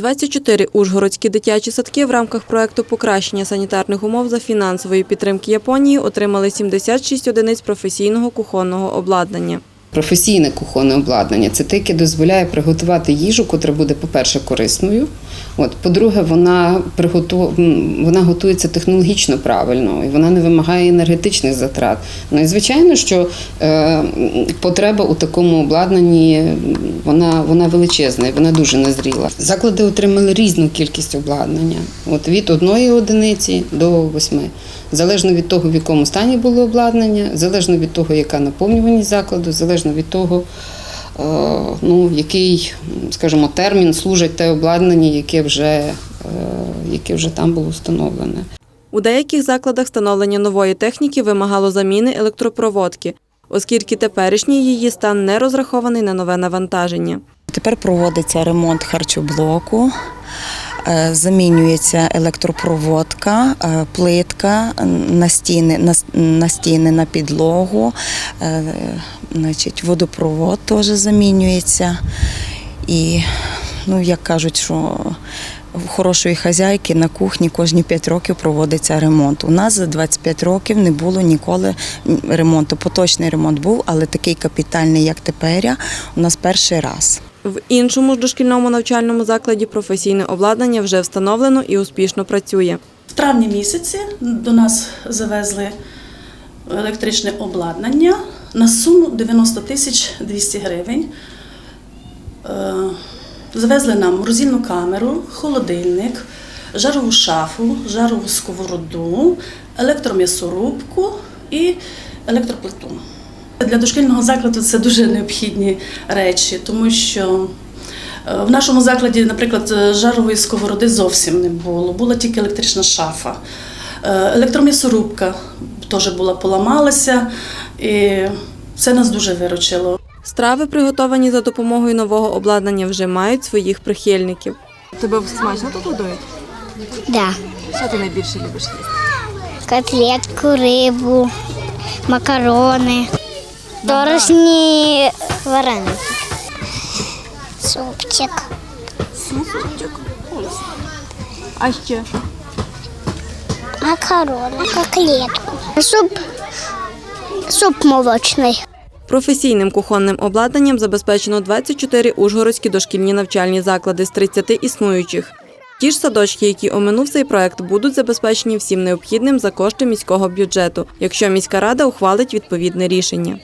24 ужгородські дитячі садки в рамках проекту покращення санітарних умов за фінансової підтримки Японії отримали 76 одиниць професійного кухонного обладнання. Професійне кухонне обладнання це те, яке дозволяє приготувати їжу, котра буде, по-перше, корисною. От, по-друге, вона приготу... вона готується технологічно правильно і вона не вимагає енергетичних затрат. Ну і звичайно, що е, потреба у такому обладнанні вона, вона величезна і вона дуже назріла. Заклади отримали різну кількість обладнання, от від одної одиниці до восьми. Залежно від того, в якому стані було обладнання, залежно від того, яка наповнюваність закладу, залежно від того, е, ну, який, скажімо, термін служить те обладнання, яке вже, е, яке вже там було встановлене. У деяких закладах встановлення нової техніки вимагало заміни електропроводки, оскільки теперішній її стан не розрахований на нове навантаження. Тепер проводиться ремонт харчоблоку, замінюється електропроводка, е, плитка на стіни, на, на стіни, на підлогу, е, значить, водопровод теж замінюється. І, ну, як кажуть, що в хорошої хазяйки на кухні кожні 5 років проводиться ремонт. У нас за 25 років не було ніколи ремонту. Поточний ремонт був, але такий капітальний, як тепер, у нас перший раз. В іншому ж дошкільному навчальному закладі професійне обладнання вже встановлено і успішно працює. В травні місяці до нас завезли електричне обладнання на суму 90 тисяч 200 гривень. Е, Завезли нам морозильну камеру, холодильник, жарову шафу, жарову сковороду, електром'ясорубку і електроплиту. Для дошкільного закладу це дуже необхідні речі, тому що е, в нашому закладі, наприклад, е, жарової сковороди зовсім не було, була тільки електрична шафа. Е, Електром'ясорубка теж була поламалася, і це нас дуже виручило. Страви, приготовані за допомогою нового обладнання, вже мають своїх прихильників. Тебе смачно тут годують? Да. Що ти найбільше любиш їсти? Котлетку, рибу, макарони, дорожні вареники. Супчик. Супчик. А ще? Макарони, котлетку. Суп, суп молочний. Професійним кухонним обладнанням забезпечено 24 ужгородські дошкільні навчальні заклади з 30 існуючих. Ті ж садочки, які оминув цей проект, будуть забезпечені всім необхідним за кошти міського бюджету, якщо міська рада ухвалить відповідне рішення.